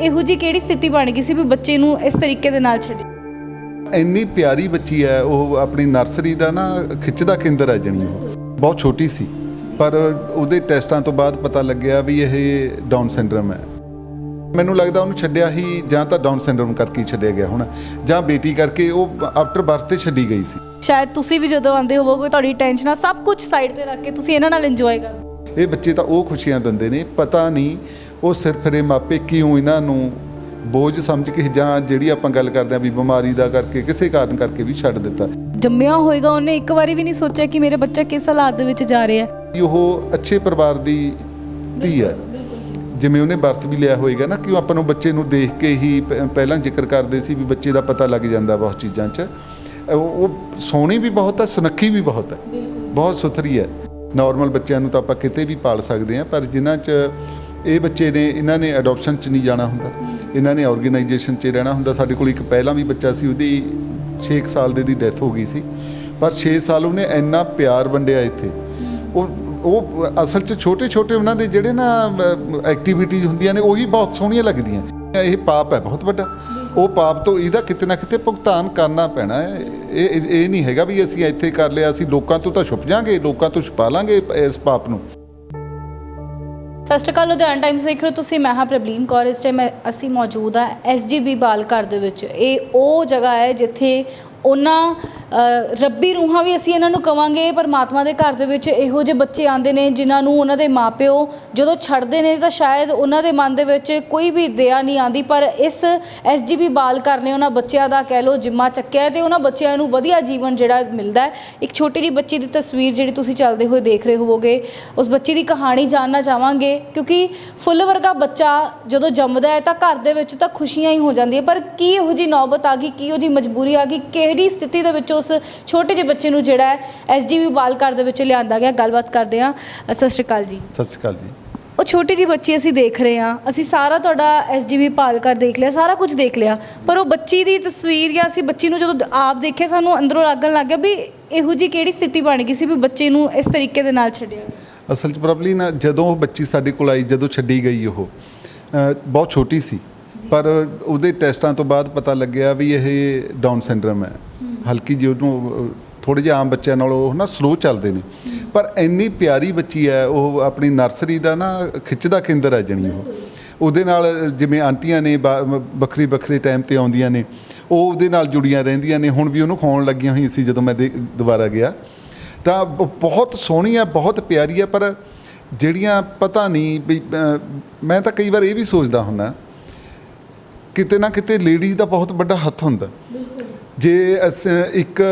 ਇਹੋ ਜੀ ਕਿਹੜੀ ਸਥਿਤੀ ਬਣ ਗਈ ਸੀ ਵੀ ਬੱਚੇ ਨੂੰ ਇਸ ਤਰੀਕੇ ਦੇ ਨਾਲ ਛੱਡੇ? ਇੰਨੀ ਪਿਆਰੀ ਬੱਚੀ ਹੈ ਉਹ ਆਪਣੀ ਨਰਸਰੀ ਦਾ ਨਾ ਖਿੱਚ ਦਾ ਕੇਂਦਰ ਹੈ ਜਣੀ ਉਹ। ਬਹੁਤ ਛੋਟੀ ਸੀ ਪਰ ਉਹਦੇ ਟੈਸਟਾਂ ਤੋਂ ਬਾਅਦ ਪਤਾ ਲੱਗਿਆ ਵੀ ਇਹ ਡਾਊਨ ਸਿੰਡਰਮ ਹੈ। ਮੈਨੂੰ ਲੱਗਦਾ ਉਹਨੂੰ ਛੱਡਿਆ ਹੀ ਜਾਂ ਤਾਂ ਡਾਊਨ ਸਿੰਡਰਮ ਕਰਕੇ ਹੀ ਛੱਡਿਆ ਗਿਆ ਹੁਣ ਜਾਂ ਬੇਟੀ ਕਰਕੇ ਉਹ ਆਫਟਰ ਬਰਥ ਤੇ ਛੱਡੀ ਗਈ ਸੀ। ਸ਼ਾਇਦ ਤੁਸੀਂ ਵੀ ਜਦੋਂ ਆਉਂਦੇ ਹੋਵੋਗੇ ਤੁਹਾਡੀ ਟੈਨਸ਼ਨਾਂ ਸਭ ਕੁਝ ਸਾਈਡ ਤੇ ਰੱਖ ਕੇ ਤੁਸੀਂ ਇਹਨਾਂ ਨਾਲ ਇੰਜੋਏ ਕਰਦੇ। ਇਹ ਬੱਚੇ ਤਾਂ ਉਹ ਖੁਸ਼ੀਆਂ ਦਿੰਦੇ ਨੇ ਪਤਾ ਨਹੀਂ ਉਹ ਸਿਰਫ ਇਹ ਮਾਪੇ ਕਿਉਂ ਇਹਨਾਂ ਨੂੰ ਬੋਝ ਸਮਝ ਕੇ ਜਾਂ ਜਿਹੜੀ ਆਪਾਂ ਗੱਲ ਕਰਦੇ ਆ ਵੀ ਬਿਮਾਰੀ ਦਾ ਕਰਕੇ ਕਿਸੇ ਕਾਰਨ ਕਰਕੇ ਵੀ ਛੱਡ ਦਿੱਤਾ? ਜੰਮਿਆ ਹੋਏਗਾ ਉਹਨੇ ਇੱਕ ਵਾਰੀ ਵੀ ਨਹੀਂ ਸੋਚਿਆ ਕਿ ਮੇਰੇ ਬੱਚਾ ਕਿਸ ਹਾਲਾਤ ਦੇ ਵਿੱਚ ਜਾ ਰਿਹਾ। ਹੈ ਉਹ ਅੱਛੇ ਪਰਿਵਾਰ ਦੀ ਧੀ ਹੈ। ਜਿਵੇਂ ਉਹਨੇ ਵਰਤ ਵੀ ਲਿਆ ਹੋਏਗਾ ਨਾ ਕਿ ਉਹ ਆਪਾਂ ਨੂੰ ਬੱਚੇ ਨੂੰ ਦੇਖ ਕੇ ਹੀ ਪਹਿਲਾਂ ਜ਼ਿਕਰ ਕਰਦੇ ਸੀ ਵੀ ਬੱਚੇ ਦਾ ਪਤਾ ਲੱਗ ਜਾਂਦਾ ਬਹੁਤ ਚੀਜ਼ਾਂ 'ਚ। ਉਹ ਸੋਹਣੀ ਵੀ ਬਹੁਤ ਹੈ ਸੁਨੱਖੀ ਵੀ ਬਹੁਤ ਹੈ। ਬਹੁਤ ਸੁਥਰੀ ਹੈ। ਨਾਰਮਲ ਬੱਚਿਆਂ ਨੂੰ ਤਾਂ ਆਪਾਂ ਕਿਤੇ ਵੀ ਪਾਲ ਸਕਦੇ ਹਾਂ ਪਰ ਜਿਨ੍ਹਾਂ 'ਚ ਇਹ ਬੱਚੇ ਨੇ, ਇਹਨਾਂ ਨੇ ਅਡਾਪਸ਼ਨ 'ਚ ਨਹੀਂ ਜਾਣਾ ਹੁੰਦਾ। ਇਹਨਾਂ ਨੇ ਆਰਗੇਨਾਈਜੇਸ਼ਨ 'ਚ ਰਹਿਣਾ ਹੁੰਦਾ। ਸਾਡੇ ਕੋਲ ਇੱਕ ਪਹਿਲਾਂ ਵੀ ਬੱਚਾ ਸੀ, ਉਹਦੀ 6 ਸਾਲ ਦੇ ਦੀ ਡੈਥ ਹੋ ਗਈ ਸੀ। ਪਰ 6 ਸਾਲ ਉਹਨੇ ਇੰਨਾ ਪਿਆਰ ਵੰਡਿਆ ਇੱਥੇ। ਉਹ ਉਹ ਅਸਲ 'ਚ ਛੋਟੇ ਛੋਟੇ ਉਹਨਾਂ ਦੇ ਜਿਹੜੇ ਨਾ ਐਕਟੀਵਿਟੀਜ਼ ਹੁੰਦੀਆਂ ਨੇ, ਉਹੀ ਬਹੁਤ ਸੋਹਣੀਆਂ ਲੱਗਦੀਆਂ। ਇਹ ਪਾਪ ਹੈ, ਬਹੁਤ ਵੱਡਾ। ਉਹ ਪਾਪ ਤੋਂ ਇਹਦਾ ਕਿਤੇ ਨਾ ਕਿਤੇ ਭੁਗਤਾਨ ਕਰਨਾ ਪੈਣਾ ਹੈ। ਇਹ, ਇਹ- ਨਹੀਂ ਹੈਗਾ ਵੀ ਅਸੀਂ ਇੱਥੇ ਕਰ ਲਿਆ, ਅਸੀਂ ਲੋਕਾਂ ਤੋਂ ਤਾਂ ਛੁਪ ਜਾਾਂਗੇ, ਲੋਕਾਂ ਤੋਂ ਛੁਪਾ ਲਾਂਗੇ ਇਸ ਪਾਪ ਨੂੰ। ਸਤਿ ਸ਼੍ਰੀ ਅਕਾਲ, ਲੁਧਿਆਣਾ ਟਾਈਮਸ ਦੇਖ ਰਹੇ ਹੋ ਤੁਸੀਂ। ਮੈਂ ਹਾਂ ਪ੍ਰਬਲੀਨ ਕੌਰ। ਇਸ ਟਾਈਮ ਅਸੀਂ ਮੌਜੂਦ ਆ ਐਸਜੀਬੀ ਬਾਲ ਘਰ ਦੇ ਵਿੱਚ। ਇਹ ਉਹ ਜਗ੍ਹਾ ਹੈ ਜਿੱਥੇ ਉਹਨਾਂ ਰੱਬੀ ਰੂਹਾਂ ਵੀ ਅਸੀਂ ਇਹਨਾਂ ਨੂੰ ਕਵਾਂਗੇ, ਪਰਮਾਤਮਾ ਦੇ ਘਰ ਦੇ ਵਿੱਚ ਇਹੋ ਜਿਹੇ ਬੱਚੇ ਆਉਂਦੇ ਨੇ ਜਿਨ੍ਹਾਂ ਨੂੰ ਉਹਨਾਂ ਦੇ ਮਾਪਿਓ ਜਦੋਂ ਛੱਡਦੇ ਨੇ ਤਾਂ ਸ਼ਾਇਦ ਉਹਨਾਂ ਦੇ ਮਨ ਦੇ ਵਿੱਚ ਕੋਈ ਵੀ ਦਇਆ ਨਹੀਂ ਆਂਦੀ ਪਰ ਇਸ ਐਸਜੀਬੀ ਬਾਲ ਘਰ ਨੇ ਉਹਨਾਂ ਬੱਚਿਆਂ ਦਾ ਕਹਿ ਲੋ ਜਿੰਮਾ ਚੱਕਿਆ ਹੈ ਤੇ ਉਹਨਾਂ ਬੱਚਿਆਂ ਨੂੰ ਵਧੀਆ ਜੀਵਨ ਜਿਹੜਾ ਮਿਲਦਾ ਹੈ। ਇੱਕ ਛੋਟੀ ਜਿਹੀ ਬੱਚੀ ਦੀ ਤਸਵੀਰ ਜਿਹੜੀ ਤੁਸੀਂ ਚੱਲਦੇ ਹੋਏ ਦੇਖ ਰਹੇ ਹੋਵੋਗੇ, ਉਸ ਬੱਚੀ ਦੀ ਕਹਾਣੀ ਜਾਣਨਾ ਚਾਹਾਂਗੇ, ਕਿਉਂਕਿ ਫੁੱਲ ਵਰਗਾ ਬੱਚਾ ਜਦੋਂ ਜੰਮਦਾ ਹੈ ਤਾਂ ਘਰ ਦੇ ਵਿੱਚ ਤਾਂ ਖੁਸ਼ੀਆਂ ਹੀ ਹੋ ਜਾਂਦੀਆਂ, ਪਰ ਕੀ ਇਹੋ ਜੀ ਨੌਬਤ ਆ ਗਈ, ਕੀ ਇਹੋ ਜੀ ਮਜਬੂਰੀ ਆ ਗਈ ਕਿ ਕਿਹੜੀ ਸਥਿਤੀ ਦੇ ਵਿੱਚ ਉਸ ਛੋਟੇ ਜਿਹੇ ਬੱਚੇ ਨੂੰ ਜਿਹੜਾ ਹੈ ਐਸਜੀਬੀ ਬਾਲ ਘਰ ਦੇ ਵਿੱਚ ਲਿਆਂਦਾ ਗਿਆ? ਗੱਲਬਾਤ ਕਰਦੇ ਹਾਂ। ਸਤਿ ਸ਼੍ਰੀ ਅਕਾਲ ਜੀ। ਸਤਿ ਸ਼੍ਰੀ ਅਕਾਲ ਜੀ। ਉਹ ਛੋਟੀ ਜਿਹੀ ਬੱਚੀ ਅਸੀਂ ਦੇਖ ਰਹੇ ਹਾਂ। ਅਸੀਂ ਸਾਰਾ ਤੁਹਾਡਾ ਐਸਜੀਬੀ ਪਾਲ ਕਰ ਦੇਖ ਲਿਆ ਸਾਰਾ ਕੁਝ ਦੇਖ ਲਿਆ। ਪਰ ਉਹ ਬੱਚੀ ਦੀ ਤਸਵੀਰ ਜਾਂ ਅਸੀਂ ਬੱਚੀ ਨੂੰ ਜਦੋਂ ਆਪ ਦੇਖਿਆ ਸਾਨੂੰ ਅੰਦਰੋਂ ਲੱਗਣ ਲੱਗ ਗਿਆ ਵੀ ਇਹੋ ਜੀ ਕਿਹੜੀ ਸਥਿਤੀ ਬਣ ਗਈ ਸੀ ਵੀ ਬੱਚੇ ਨੂੰ ਇਸ ਤਰੀਕੇ ਦੇ ਨਾਲ ਛੱਡਿਆ। ਅਸਲ 'ਚ ਪ੍ਰੋਬਲੀ ਨਾ ਜਦੋਂ ਉਹ ਬੱਚੀ ਸਾਡੇ ਕੋਲ ਆਈ ਜਦੋਂ ਛੱਡੀ ਗਈ ਉਹ ਅ, ਬਹੁਤ ਛੋਟੀ ਸੀ। ਪਰ ਉਹਦੇ ਟੈਸਟਾਂ ਤੋਂ ਬਾਅਦ ਪਤਾ ਲੱਗਿਆ ਵੀ ਇਹ ਡਾਊਨ ਸਿੰਡਰਮ ਹੈ। ਹਲਕੀ ਜਿਹੀ ਉਹਨੂੰ ਥੋੜੇ ਜਿਹਾ ਆਮ ਬੱਚਿਆਂ ਨਾਲੋਂ ਉਹ ਨਾ ਸਲੋ ਚੱਲਦੇ ਨੇ। ਪਰ ਇੰਨੀ ਪਿਆਰੀ ਬੱਚੀ ਹੈ, ਉਹ ਆਪਣੀ ਨਰਸਰੀ ਦਾ ਨਾ ਖਿੱਚ ਦਾ ਕੇਂਦਰ ਹੈ ਜਣੀ ਉਹ। ਉਹਦੇ ਨਾਲ ਜਿਵੇਂ ਆਂਟੀਆਂ ਨੇ ਵੱਖਰੀ ਵੱਖਰੇ ਟਾਈਮ ਤੇ ਆਉਂਦੀਆਂ ਨੇ, ਉਹ ਉਹਦੇ ਨਾਲ ਜੁੜੀਆਂ ਰਹਿੰਦੀਆਂ ਨੇ। ਹੁਣ ਵੀ ਉਹਨੂੰ ਖਾਉਣ ਲੱਗੀਆਂ ਹੋਈਆਂ ਸੀ ਜਦੋਂ ਮੈਂ ਦੇ- ਦੁਬਾਰਾ ਗਿਆ। ਤਾਂ ਬਹੁਤ ਸੋਹਣੀ ਆ ਬਹੁਤ ਪਿਆਰੀ ਆ ਪਰ ਜਿਹੜੀਆਂ ਪਤਾ ਨਹੀਂ ਵੀ ਮੈਂ ਤਾਂ ਕਈ ਵਾਰ ਇਹ ਵੀ ਸੋਚਦਾ ਹੁੰਨਾ ਕਿਤੇ ਨਾ ਕਿਤੇ ਲੇਡੀਜ਼ ਦਾ ਬਹੁਤ ਵੱਡਾ ਹੱਥ ਹੁੰਦਾ। ਜੇ ਅਸ ਇੱਕ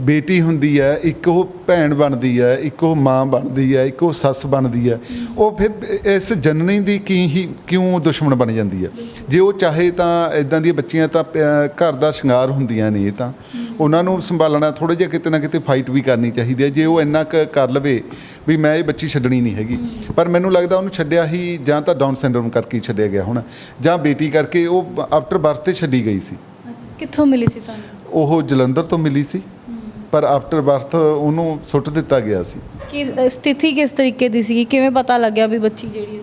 ਬੇਟੀ ਹੁੰਦੀ ਹੈ ਇੱਕ ਉਹ ਭੈਣ ਬਣਦੀ ਹੈ ਇੱਕ ਉਹ ਮਾਂ ਬਣਦੀ ਹੈ ਇੱਕ ਉਹ ਸੱਸ ਬਣਦੀ ਹੈ ਉਹ ਫਿਰ ਇਸ ਜਨਨੀ ਦੀ ਕੀ ਹੀ ਕਿਉਂ ਦੁਸ਼ਮਣ ਬਣ ਜਾਂਦੀ ਹੈ? ਜੇ ਉਹ ਚਾਹੇ ਤਾਂ ਇਦਾਂ ਦੀਆਂ ਬੱਚੀਆਂ ਤਾਂ ਅ, ਘਰ ਦਾ ਸ਼ਿੰਗਾਰ ਹੁੰਦੀਆਂ ਨੇ ਤਾਂ। ਉਹਨਾਂ ਨੂੰ ਸੰਭਾਲਣਾ ਥੋੜਾ ਜਿਹਾ ਕਿਤੇ ਨਾ ਕਿਤੇ ਫਾਈਟ ਵੀ ਕਰਨੀ ਚਾਹੀਦੀ ਹੈ। ਜੇ ਉਹ ਇੰਨਾ ਕੁ ਕਰ ਲਵੇ ਵੀ ਮੈਂ ਇਹ ਬੱਚੀ ਛੱਡਣੀ ਨਹੀਂ ਹੈਗੀ। ਪਰ ਮੈਨੂੰ ਲੱਗਦਾ ਉਹਨੂੰ ਛੱਡਿਆ ਹੀ ਜਾਂ ਤਾਂ ਡਾਊਨ ਸਿੰਡਰਮ ਕਰਕੇ ਛੱਡਿਆ ਗਿਆ ਹੁਣ। ਜਾਂ ਬੇਟੀ ਕਰਕੇ ਉਹ ਆਫਟਰ ਬਰਥ ਤੇ ਛੱਡੀ ਗਈ ਸੀ। ਕਿੱਥੋਂ ਮਿਲੀ ਸੀ ਤੁਹਾਨੂੰ? ਉਹ ਜਲੰਧਰ ਤੋਂ ਮਿਲੀ ਸੀ। ਪਰ ਆਫਟਰ ਬਰਥ ਉਹਨੂੰ ਸੁੱਟ ਦਿੱਤਾ ਗਿਆ ਸੀ। ਕੀ ਸਥਿਤੀ ਕਿਸ ਤਰੀਕੇ ਦੀ ਸੀ ਕਿਵੇਂ ਪਤਾ ਲੱਗਿਆ ਵੀ ਬੱਚੀ ਜਿਹੜੀ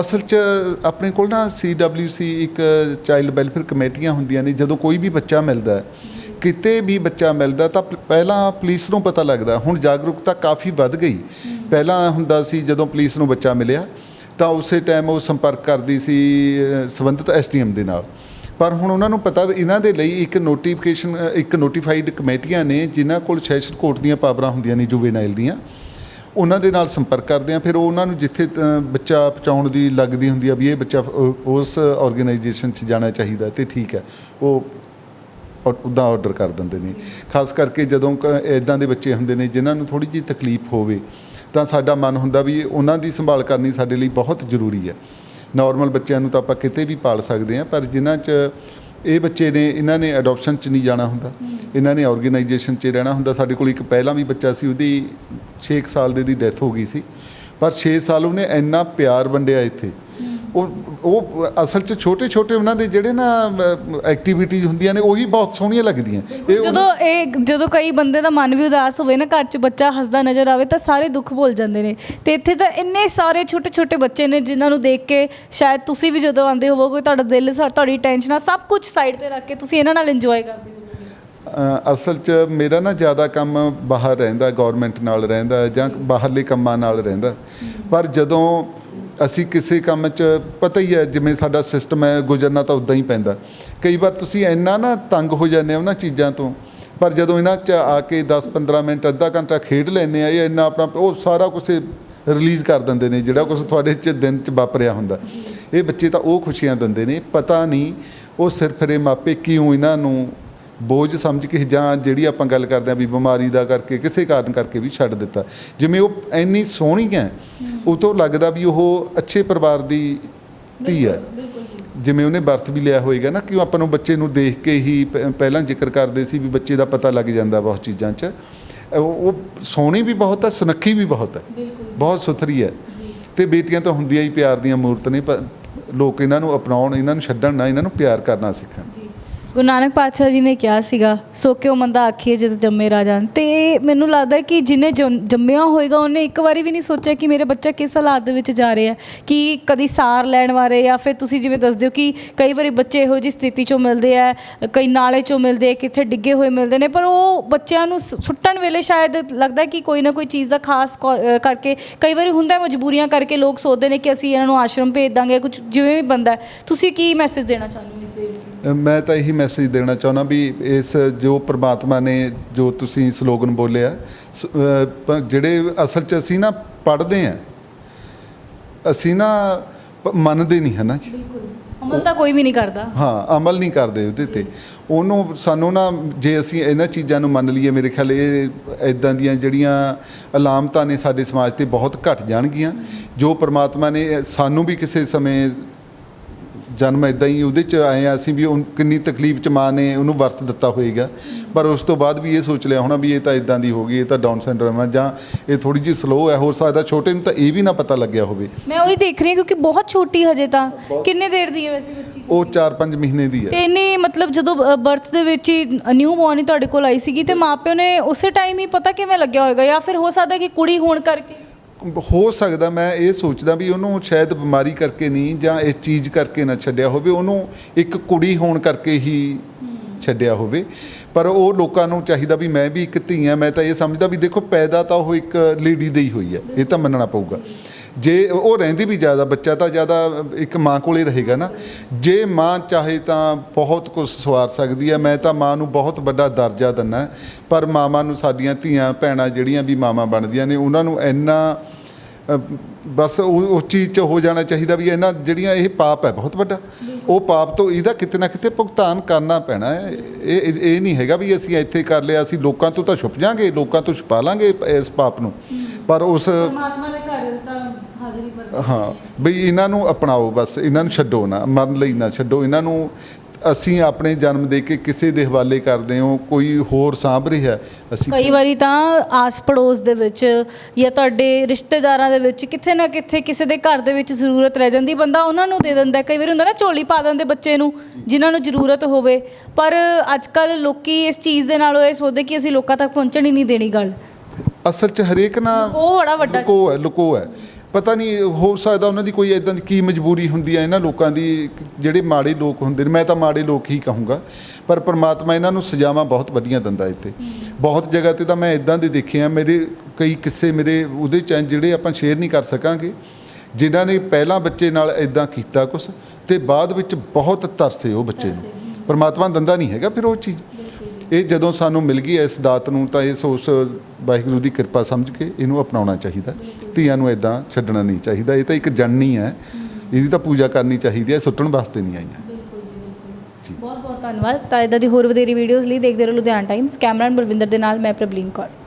ਅਸਲ 'ਚ ਆਪਣੇ ਕੋਲ ਨਾ CWC ਇੱਕ ਚਾਈਲਡ ਵੈਲਫੇਅਰ ਕਮੇਟੀਆਂ ਹੁੰਦੀਆਂ ਨੇ ਜਦੋਂ ਕੋਈ ਵੀ ਬੱਚਾ ਮਿਲਦਾ ਹੈ ਕਿਤੇ ਵੀ ਬੱਚਾ ਮਿਲਦਾ ਤਾਂ ਪ- ਪਹਿਲਾਂ ਪੁਲਿਸ ਨੂੰ ਪਤਾ ਲੱਗਦਾ ਹੁਣ ਜਾਗਰੂਕਤਾ ਕਾਫੀ ਵੱਧ ਗਈ। ਪਹਿਲਾਂ ਹੁੰਦਾ ਸੀ ਜਦੋਂ ਪੁਲਿਸ ਨੂੰ ਬੱਚਾ ਮਿਲਿਆ ਤਾਂ ਉਸੇ ਟਾਈਮ ਉਹ ਸੰਪਰਕ ਕਰਦੀ ਸੀ ਅ, ਸੰਬੰਧਿਤ ਐਸਡੀਐਮ ਦੇ ਨਾਲ। ਪਰ ਹੁਣ ਉਹਨਾਂ ਨੂੰ ਪਤਾ ਵੀ ਇਹਨਾਂ ਦੇ ਲਈ ਇੱਕ ਨੋਟੀਫਿਕੇਸ਼ਨ ਇੱਕ ਨੋਟੀਫਾਈਡ ਕਮੇਟੀਆਂ ਨੇ ਜਿਨ੍ਹਾਂ ਕੋਲ ਸੈਸ਼ਨ ਕੋਰਟ ਦੀਆਂ ਪਾਵਰਾਂ ਹੁੰਦੀਆਂ ਨੇ ਜੁਵੇਨਾਈਲ ਦੀਆਂ। ਉਹਨਾਂ ਦੇ ਨਾਲ ਸੰਪਰਕ ਕਰਦੇ ਆ ਫਿਰ ਉਹ ਉਹਨਾਂ ਨੂੰ ਜਿੱਥੇ ਬੱਚਾ ਪਹੁੰਚਾਉਣ ਦੀ ਲੱਗਦੀ ਹੁੰਦੀ ਆ ਵੀ ਇਹ ਬੱਚਾ ਉਸ ਆਰਗੇਨਾਈਜੇਸ਼ਨ 'ਚ ਜਾਣਾ ਚਾਹੀਦਾ ਤੇ ਠੀਕ ਹੈ, ਉਹ ਉੱਦਾਂ ਆਰਡਰ ਕਰ ਦਿੰਦੇ ਨੇ। ਖਾਸ ਕਰਕੇ ਜਦੋਂ ਇਦਾਂ ਦੇ ਬੱਚੇ ਹੁੰਦੇ ਨੇ ਜਿਨ੍ਹਾਂ ਨੂੰ ਥੋੜੀ ਜਿਹੀ ਤਕਲੀਫ ਹੋਵੇ, ਤਾਂ ਸਾਡਾ ਮਨ ਹੁੰਦਾ ਵੀ ਉਹਨਾਂ ਦੀ ਸੰਭਾਲ ਕਰਨੀ ਸਾਡੇ ਲਈ ਬਹੁਤ ਜ਼ਰੂਰੀ ਹੈ। ਨਾਰਮਲ ਬੱਚਿਆਂ ਨੂੰ ਤਾਂ ਆਪਾਂ ਕਿਤੇ ਵੀ ਪਾਲ ਸਕਦੇ ਹਾਂ, ਪਰ ਜਿਨ੍ਹਾਂ 'ਚ ਇਹ ਬੱਚੇ ਨੇ ਇਹਨਾਂ ਨੇ ਅਡਾਪਸ਼ਨ 'ਚ ਨਹੀਂ ਜਾਣਾ ਹੁੰਦਾ। ਇਹਨਾਂ ਨੇ ਆਰਗੇਨਾਈਜੇਸ਼ਨ 'ਚ ਰਹਿਣਾ ਹੁੰਦਾ। ਸਾਡੇ ਕੋਲ ਇੱਕ ਪਹਿਲਾਂ ਵੀ ਬੱਚਾ ਸੀ ਉਹਦੀ 6 ਸਾਲ ਦੇ ਦੀ ਡੈਥ ਹੋ ਗਈ ਸੀ। ਪਰ 6 ਸਾਲ ਉਹਨੇ ਇੰਨਾ ਪਿਆਰ ਵੰਡਿਆ ਇੱਥੇ। ਉਹ ਉਹ ਅਸਲ 'ਚ ਛੋਟੇ ਛੋਟੇ ਉਹਨਾਂ ਦੇ ਜਿਹੜੇ ਨਾ ਐਕਟੀਵਿਟੀਜ਼ ਹੁੰਦੀਆਂ ਨੇ ਉਹੀ ਬਹੁਤ ਸੋਹਣੀਆਂ ਲੱਗਦੀਆਂ। ਜਦੋਂ ਇਹ ਜਦੋਂ ਕਈ ਬੰਦੇ ਦਾ ਮਨ ਵੀ ਉਦਾਸ ਹੋਵੇ ਨਾ ਘਰ 'ਚ ਬੱਚਾ ਹੱਸਦਾ ਨਜ਼ਰ ਆਵੇ ਤਾਂ ਸਾਰੇ ਦੁੱਖ ਭੁੱਲ ਜਾਂਦੇ ਨੇ। ਤੇ ਇੱਥੇ ਤਾਂ ਇੰਨੇ ਸਾਰੇ ਛੋਟੇ ਛੋਟੇ ਬੱਚੇ ਨੇ ਜਿਨ੍ਹਾਂ ਨੂੰ ਦੇਖ ਕੇ ਸ਼ਾਇਦ ਤੁਸੀਂ ਵੀ ਜਦੋਂ ਆਉਂਦੇ ਹੋਵੋਗੇ ਤੁਹਾਡਾ ਦਿਲ ਤੁਹਾਡੀ ਟੈਨਸ਼ਨਾਂ ਸਭ ਕੁਝ ਸਾਈਡ ਤੇ ਰੱਖ ਕੇ ਤੁਸੀਂ ਇਹਨਾਂ ਨਾਲ ਇੰਜੋਏ ਕਰਦੇ ਹੋ ਅਸਲ 'ਚ ਮੇਰਾ ਨਾ ਜ਼ਿਆਦਾ ਕੰਮ ਬਾਹਰ ਰਹਿੰਦਾ ਗਵਰਨਮੈਂਟ ਨਾਲ ਰਹਿੰਦਾ ਜਾਂ ਬਾਹਰਲੇ ਕੰਮਾਂ ਨਾਲ ਰਹਿੰਦਾ। ਪਰ ਜਦੋਂ ਅਸੀਂ ਕਿਸੇ ਕੰਮ 'ਚ ਪਤਾ ਹੀ ਹੈ, ਜਿਵੇਂ ਸਾਡਾ ਸਿਸਟਮ ਹੈ, ਗੁਜ਼ਰਨਾ ਤਾਂ ਉਦਾਂ ਹੀ ਪੈਂਦਾ। ਕਈ ਵਾਰ ਤੁਸੀਂ ਇੰਨਾ ਨਾ ਤੰਗ ਹੋ ਜਾਂਦੇ ਹੋ ਉਹਨਾਂ ਚੀਜ਼ਾਂ ਤੋਂ, ਪਰ ਜਦੋਂ ਇਹਨਾਂ 'ਚ ਆ ਕੇ 10-15 ਮਿੰਟ, ਅੱਧਾ ਘੰਟਾ ਖੇਡ ਲੈਂਦੇ ਆ, ਇਹ ਇੰਨਾ ਆਪਣਾ ਉਹ ਸਾਰਾ ਕੁਝ ਰਿਲੀਜ਼ ਕਰ ਦਿੰਦੇ ਨੇ, ਜਿਹੜਾ ਕੁਝ ਤੁਹਾਡੇ 'ਚ ਦਿਨ 'ਚ ਵਾਪਰਿਆ ਹੁੰਦਾ। ਇਹ ਬੱਚੇ ਤਾਂ ਉਹ ਖੁਸ਼ੀਆਂ ਦਿੰਦੇ ਨੇ, ਪਤਾ ਨਹੀਂ ਉਹ ਸਿਰਫ ਇਹ ਮਾਪੇ ਕਿਉਂ ਇਹਨਾਂ ਨੂੰ ਬੋਝ ਸਮਝ ਕੇ ਜਾਂ ਜਿਹੜੀ ਆਪਾਂ ਗੱਲ ਕਰਦੇ ਆ ਵੀ ਬਿਮਾਰੀ ਦਾ ਕਰਕੇ ਕਿਸੇ ਕਾਰਨ ਕਰਕੇ ਵੀ ਛੱਡ ਦਿੱਤਾ। ਜਿਵੇਂ ਉਹ ਇੰਨੀ ਸੋਹਣੀ ਹੈ ਉਹ ਤੋਂ ਲੱਗਦਾ ਵੀ ਉਹ ਅੱਛੇ ਪਰਿਵਾਰ ਦੀ ਧੀ ਹੈ। ਜਿਵੇਂ ਉਹਨੇ ਵਰਤ ਵੀ ਲਿਆ ਹੋਏਗਾ ਨਾ ਕਿ ਆਪਾਂ ਨੂੰ ਬੱਚੇ ਨੂੰ ਦੇਖ ਕੇ ਹੀ ਪਹਿਲਾਂ ਜ਼ਿਕਰ ਕਰਦੇ ਸੀ ਵੀ ਬੱਚੇ ਦਾ ਪਤਾ ਲੱਗ ਜਾਂਦਾ ਬਹੁਤ ਚੀਜ਼ਾਂ 'ਚ। ਉਹ ਉਹ ਸੋਹਣੀ ਵੀ ਬਹੁਤ ਹੈ ਸੁਨੱਖੀ ਵੀ ਬਹੁਤ ਹੈ। ਬਹੁਤ ਸੁਥਰੀ ਹੈ। ਤੇ ਬੇਟੀਆਂ ਤਾਂ ਹੁੰਦੀਆਂ ਹੀ ਪਿਆਰ ਦੀਆਂ ਮੂਰਤ ਨੇ ਪਰ ਲੋਕ ਇਹਨਾਂ ਨੂੰ ਅਪਣਾਉਣ ਇਹਨਾਂ ਨੂੰ ਛੱਡਣ ਨਾ ਇਹਨਾਂ ਨੂੰ ਪਿਆਰ ਕਰਨਾ ਸਿੱਖਣ। ਗੁਰੂ ਨਾਨਕ ਪਾਤਸ਼ਾਹ ਜੀ ਨੇ ਕਿਹਾ ਸੀਗਾ, ਸੋ ਕਿਉ ਮੰਦਾ ਆਖੀਏ ਜਿਸ ਜੰਮੇ ਰਾਜਾਨ ਤੇ ਇਹ ਮੈਨੂੰ ਲੱਗਦਾ ਕਿ ਜਿਹਨੇ ਜੰ- ਜੰਮਿਆ ਹੋਏਗਾ, ਉਹਨੇ ਇੱਕ ਵਾਰੀ ਵੀ ਨਹੀਂ ਸੋਚਿਆ ਕਿ ਮੇਰੇ ਬੱਚਾ ਕਿਸ ਹਾਲਾਤ ਦੇ ਵਿੱਚ ਜਾ ਰਿਹਾ ਕਿ ਕਦੀ ਸਾਰ ਲੈਣ ਵਾਰੇ ਜਾਂ ਫਿਰ ਤੁਸੀਂ ਜਿਵੇਂ ਦੱਸਦੇ ਹੋ ਕਿ ਕਈ ਵਾਰੀ ਬੱਚੇ ਇਹੋ ਜਿਹੀ ਸਥਿਤੀ ਚੋਂ ਮਿਲਦੇ ਆ, ਕਈ ਨਾਲੇ ਚੋਂ ਮਿਲਦੇ ਕਿੱਥੇ ਡਿੱਗੇ ਹੋਏ ਮਿਲਦੇ ਨੇ, ਪਰ ਉਹ ਬੱਚਿਆਂ ਨੂੰ ਸੁੱਟਣ ਵੇਲੇ ਸ਼ਾਇਦ ਲੱਗਦਾ ਕਿ ਕੋਈ ਨਾ ਕੋਈ ਚੀਜ਼ ਦਾ ਖਾਸ ਕੌ- ਕਰਕੇ ਕਈ ਵਾਰੀ ਹੁੰਦਾ ਮਜਬੂਰੀਆਂ ਕਰਕੇ ਲੋਕ ਸੋਚਦੇ ਨੇ ਕਿ ਅਸੀਂ ਇਹਨਾਂ ਨੂੰ ਆਸ਼ਰਮ ਭੇਜ ਦਾਂਗੇ ਕੁਝ ਜਿਵੇਂ ਵੀ ਬੰਦਾ ਤੁਸੀਂ ਕੀ ਮੈਸੇਜ ਦੇਣਾ ਚਾਹੁੰਦੇ ਹੋ? ਮੈਂ ਤਾਂ ਇਹੀ ਮੈਸੇਜ ਦੇਣਾ ਚਾਹੁੰਦਾ ਵੀ ਇਸ ਜੋ ਪ੍ਰਮਾਤਮਾ ਨੇ ਜੋ ਤੁਸੀਂ ਸਲੋਗਨ ਬੋਲਿਆ ਜਿਹੜੇ ਅਸਲ 'ਚ ਅਸੀਂ ਨਾ ਪੜ੍ਹਦੇ ਆ ਅਸੀਂ ਨਾ ਮੰਨਦੇ ਨਹੀਂ ਹੈ ਨਾ ਜੀ? ਬਿਲਕੁਲ। ਅਮਲ ਤਾਂ ਕੋਈ ਵੀ ਨਹੀਂ ਕਰਦਾ। ਹਾਂ ਅਮਲ ਨਹੀਂ ਕਰਦੇ ਉਹਦੇ ਤੇ। ਉਹਨੂੰ ਸਾਨੂੰ ਨਾ ਜੇ ਅਸੀਂ ਇਹਨਾਂ ਚੀਜ਼ਾਂ ਨੂੰ ਮੰਨ ਲਈਏ ਮੇਰੇ ਖਿਆਲ ਇਹ ਇਦਾਂ ਦੀਆਂ ਜਿਹੜੀਆਂ ਅਲਾਮਤਾਂ ਨੇ ਸਾਡੇ ਸਮਾਜ ਤੇ ਬਹੁਤ ਘਟ ਜਾਣਗੀਆਂ। ਜੋ ਪ੍ਰਮਾਤਮਾ ਨੇ ਸਾਨੂੰ ਵੀ ਕਿਸੇ ਸਮੇਂ ਜਨਮ ਇਦਾਂ ਹੀ ਉਹਦੇ ਚ ਆਏ ਆ ਅਸੀਂ ਵੀ ਉਹ ਕਿੰਨੀ ਤਕਲੀਫ ਚ ਮਾਂ ਨੇ ਉਹਨੂੰ ਵਰਤ ਦਿੱਤਾ ਹੋਏਗਾ। ਪਰ ਉਸ ਤੋਂ ਬਾਅਦ ਵੀ ਇਹ ਸੋਚ ਲਿਆ ਹੋਣਾ ਵੀ ਇਹ ਤਾਂ ਇਦਾਂ ਦੀ ਹੋ ਗਈ ਇਹ ਤਾਂ ਡਾਊਨ ਸਿੰਡਰੋਮ ਹੈ ਜਾਂ ਇਹ ਥੋੜੀ ਜਿਹੀ ਸਲੋ ਹੈ ਹੋ ਸਕਦਾ ਛੋਟੇ ਨੂੰ ਤਾਂ ਇਹ ਵੀ ਨਾ ਪਤਾ ਲੱਗਿਆ ਹੋਵੇ। ਮੈਂ ਉਹੀ ਦੇਖ ਰਹੀ ਹਾਂ ਕਿਉਂਕਿ ਬਹੁਤ ਛੋਟੀ ਹਜੇ ਤਾਂ। ਕਿੰਨੇ ਦੇਰ ਦੀ ਹੈ ਵੈਸੇ ਬੱਚੀ ਉਹ 4-5 ਮਹੀਨੇ ਦੀ ਹੈ। ਤੇ ਇਹਨੇ ਮਤਲਬ ਜਦੋਂ ਬਰਥ ਦੇ ਵਿੱਚ ਹੀ ਨਿਊ ਬੋਰਨ ਹੀ ਤੁਹਾਡੇ ਕੋਲ ਆਈ ਸੀਗੀ ਤੇ ਮਾਪਿਓ ਨੇ ਉਸੇ ਟਾਈਮ ਹੀ ਪਤਾ ਕਿਵੇਂ ਲੱਗਿਆ ਹੋਵੇਗਾ ਜਾਂ ਫਿਰ ਹੋ ਸਕਦਾ ਕਿ ਕੁੜੀ ਹੋਣ ਕਰਕੇ? ਹੋ ਸਕਦਾ ਮੈਂ ਇਹ ਸੋਚਦਾ ਵੀ ਉਹਨੂੰ ਸ਼ਾਇਦ ਬਿਮਾਰੀ ਕਰਕੇ ਨਹੀਂ ਜਾਂ ਇਸ ਚੀਜ਼ ਕਰਕੇ ਨਾ ਛੱਡਿਆ ਹੋਵੇ, ਉਹਨੂੰ ਇੱਕ ਕੁੜੀ ਹੋਣ ਕਰਕੇ ਹੀ ਛੱਡਿਆ ਹੋਵੇ। ਪਰ ਉਹ ਲੋਕਾਂ ਨੂੰ ਚਾਹੀਦਾ ਵੀ ਮੈਂ ਵੀ ਇੱਕ ਧੀ ਹਾਂ, ਮੈਂ ਤਾਂ ਇਹ ਸਮਝਦਾ ਵੀ ਦੇਖੋ ਪੈਦਾ ਤਾਂ ਉਹ ਇੱਕ ਲੇਡੀ ਦੇ ਹੀ ਹੋਈ ਹੈ, ਇਹ ਤਾਂ ਮੰਨਣਾ ਪਊਗਾ। ਜੇ ਉਹ ਰਹਿੰਦੀ ਵੀ ਜ਼ਿਆਦਾ ਬੱਚਾ ਤਾਂ ਜ਼ਿਆਦਾ ਇੱਕ ਮਾਂ ਕੋਲੇ ਰਹੇਗਾ ਨਾ। ਜੇ ਮਾਂ ਚਾਹੇ ਤਾਂ ਬਹੁਤ ਕੁਝ ਸਵਾਰ ਸਕਦੀ ਹੈ ਮੈਂ ਤਾਂ ਮਾਂ ਨੂੰ ਬਹੁਤ ਵੱਡਾ ਦਰਜਾ ਦਿੰਦਾ ਪਰ ਮਾਵਾਂ ਨੂੰ ਸਾਡੀਆਂ ਧੀਆਂ ਭੈਣਾਂ ਜਿਹੜੀਆਂ ਵੀ ਮਾਵਾਂ ਬਣਦੀਆਂ ਨੇ ਉਹਨਾਂ ਨੂੰ ਇੰਨਾ ਬਸ ਉਹ ਉਸ ਚੀਜ਼ 'ਚ ਹੋ ਜਾਣਾ ਚਾਹੀਦਾ ਵੀ ਇਹਨਾਂ ਜਿਹੜੀਆਂ ਇਹ ਪਾਪ ਹੈ ਬਹੁਤ ਵੱਡਾ। ਉਹ ਪਾਪ ਤੋਂ ਇਹਦਾ ਕਿਤੇ ਨਾ ਕਿਤੇ ਭੁਗਤਾਨ ਕਰਨਾ ਪੈਣਾ ਹੈ। ਇਹ ਇਹ- ਨਹੀਂ ਹੈਗਾ ਵੀ ਅਸੀਂ ਇੱਥੇ ਕਰ ਲਿਆ ਅਸੀਂ ਲੋਕਾਂ ਤੋਂ ਤਾਂ ਛੁਪ ਜਾਾਂਗੇ ਲੋਕਾਂ ਤੋਂ ਛੁਪਾ ਲਾਂਗੇ ਇਸ ਪਾਪ ਨੂੰ। ਪਰ ਉਸ ਪਰਮਾਤਮਾ ਤਾਂ ਹਾਜ਼ਰੀ ਭਰ ਹਾਂ ਬਈ ਇਹਨਾਂ ਨੂੰ ਅਪਣਾਓ ਬਸ ਇਹਨਾਂ ਨੂੰ ਛੱਡੋ ਨਾ ਮਰਨ ਲਈ ਨਾ ਛੱਡੋ। ਇਹਨਾਂ ਨੂੰ ਅਸੀਂ ਆਪਣੇ ਜਨਮ ਦੇ ਕੇ ਕਿਸੇ ਦੇ ਹਵਾਲੇ ਕਰਦੇ ਹਾਂ ਕੋਈ ਹੋਰ ਸਾਂਭ ਰਿਹਾ ਅਸੀਂ ਕਈ ਵਾਰੀ ਤਾਂ ਆਸ ਪੜੋਸ ਦੇ ਵਿੱਚ ਜਾਂ ਤੁਹਾਡੇ ਰਿਸ਼ਤੇਦਾਰਾਂ ਦੇ ਵਿੱਚ ਕਿੱਥੇ ਨਾ ਕਿੱਥੇ ਕਿਸੇ ਦੇ ਘਰ ਦੇ ਵਿੱਚ ਜ਼ਰੂਰਤ ਰਹਿ ਜਾਂਦੀ ਬੰਦਾ ਉਹਨਾਂ ਨੂੰ ਦੇ ਦਿੰਦਾ। ਕਈ ਵਾਰੀ ਹੁੰਦਾ ਨਾ ਝੋਲੀ ਪਾ ਦਿੰਦੇ ਬੱਚੇ ਨੂੰ ਜਿਨ੍ਹਾਂ ਨੂੰ ਜ਼ਰੂਰਤ ਹੋਵੇ। ਪਰ ਅੱਜ ਕੱਲ ਲੋਕੀ ਇਸ ਚੀਜ਼ ਦੇ ਨਾਲ ਇਹ ਸੋਚਦੇ ਕਿ ਅਸੀਂ ਲੋਕਾਂ ਤੱਕ ਪਹੁੰਚਣ ਹੀ ਨਹੀਂ ਦੇਣੀ ਗੱਲ। ਅਸਲ 'ਚ ਹਰੇਕ ਨਾ ਉਹ ਬੜਾ ਵੱਡਾ ਲੁਕੋ ਹੈ ਲੁਕੋ ਹੈ। ਪਤਾ ਨਹੀਂ ਹੋ ਸਕਦਾ ਉਹਨਾਂ ਦੀ ਕੋਈ ਇਦਾਂ ਦੀ ਕੀ ਮਜਬੂਰੀ ਹੁੰਦੀ ਹੈ ਇਹਨਾਂ ਲੋਕਾਂ ਦੀ ਜਿਹੜੇ ਮਾੜੇ ਲੋਕ ਹੁੰਦੇ ਨੇ ਮੈਂ ਤਾਂ ਮਾੜੇ ਲੋਕ ਹੀ ਕਹੂੰਗਾ ਪਰ ਪ੍ਰਮਾਤਮਾ ਇਹਨਾਂ ਨੂੰ ਸਜ਼ਾਵਾਂ ਬਹੁਤ ਵੱਡੀਆਂ ਦਿੰਦਾ ਇੱਥੇ। ਬਹੁਤ ਜਗ੍ਹਾ ਤੇ ਤਾਂ ਮੈਂ ਇਦਾਂ ਦੇ ਦੇਖੇ ਆ ਮੇਰੇ ਕਈ ਕਿੱਸੇ ਮੇਰੇ ਉਹਦੇ ਚ ਜਿਹੜੇ ਆਪਾਂ ਸ਼ੇਅਰ ਨਹੀਂ ਕਰ ਸਕਾਂਗੇ ਜਿਨ੍ਹਾਂ ਨੇ ਪਹਿਲਾਂ ਬੱਚੇ ਨਾਲ ਇਦਾਂ ਕੀਤਾ ਕੁਛ ਤੇ ਬਾਅਦ ਵਿੱਚ ਬਹੁਤ ਤਰਸੇ ਉਹ ਬੱਚੇ ਨੂੰ। ਪ੍ਰਮਾਤਮਾ ਦਿੰਦਾ ਨਹੀਂ ਹੈਗਾ ਫਿਰ ਉਹ ਚੀਜ਼। ਇਹ ਜਦੋਂ ਸਾਨੂੰ ਮਿਲ ਗਈ ਇਸ ਦਾਤ ਨੂੰ ਤਾਂ ਇਸ ਉਸ ਵਾਹਿਗੁਰੂ ਦੀ ਕਿਰਪਾ ਸਮਝ ਕੇ ਇਹਨੂੰ ਅਪਣਾਉਣਾ ਚਾਹੀਦਾ। ਧੀਆਂ ਨੂੰ ਇਦਾਂ ਛੱਡਣਾ ਨਹੀਂ ਚਾਹੀਦਾ। ਇਹ ਤਾਂ ਇੱਕ ਜਨਨੀ ਹੈ। ਇਹਦੀ ਤਾਂ ਪੂਜਾ ਕਰਨੀ ਚਾਹੀਦੀ ਹੈ। ਸੁੱਟਣ ਵਾਸਤੇ ਨਹੀਂ ਆਈਆਂ। ਬਹੁਤ ਬਹੁਤ ਧੰਨਵਾਦ। ਤਾਂ ਇਦਾਂ ਦੀ ਹੋਰ ਵਧੇਰੀ ਵੀਡੀਓਜ਼ ਲਈ ਦੇਖਦੇ ਰਹੋ ਲੁਧਿਆਣਾ ਟਾਈਮਸ ਕੈਮਰਾਮੈਨ ਬਲਵਿੰਦਰ ਦੇ ਨਾਲ ਮੈਂ ਪ੍ਰਬਲੀਨ ਕੌਰ।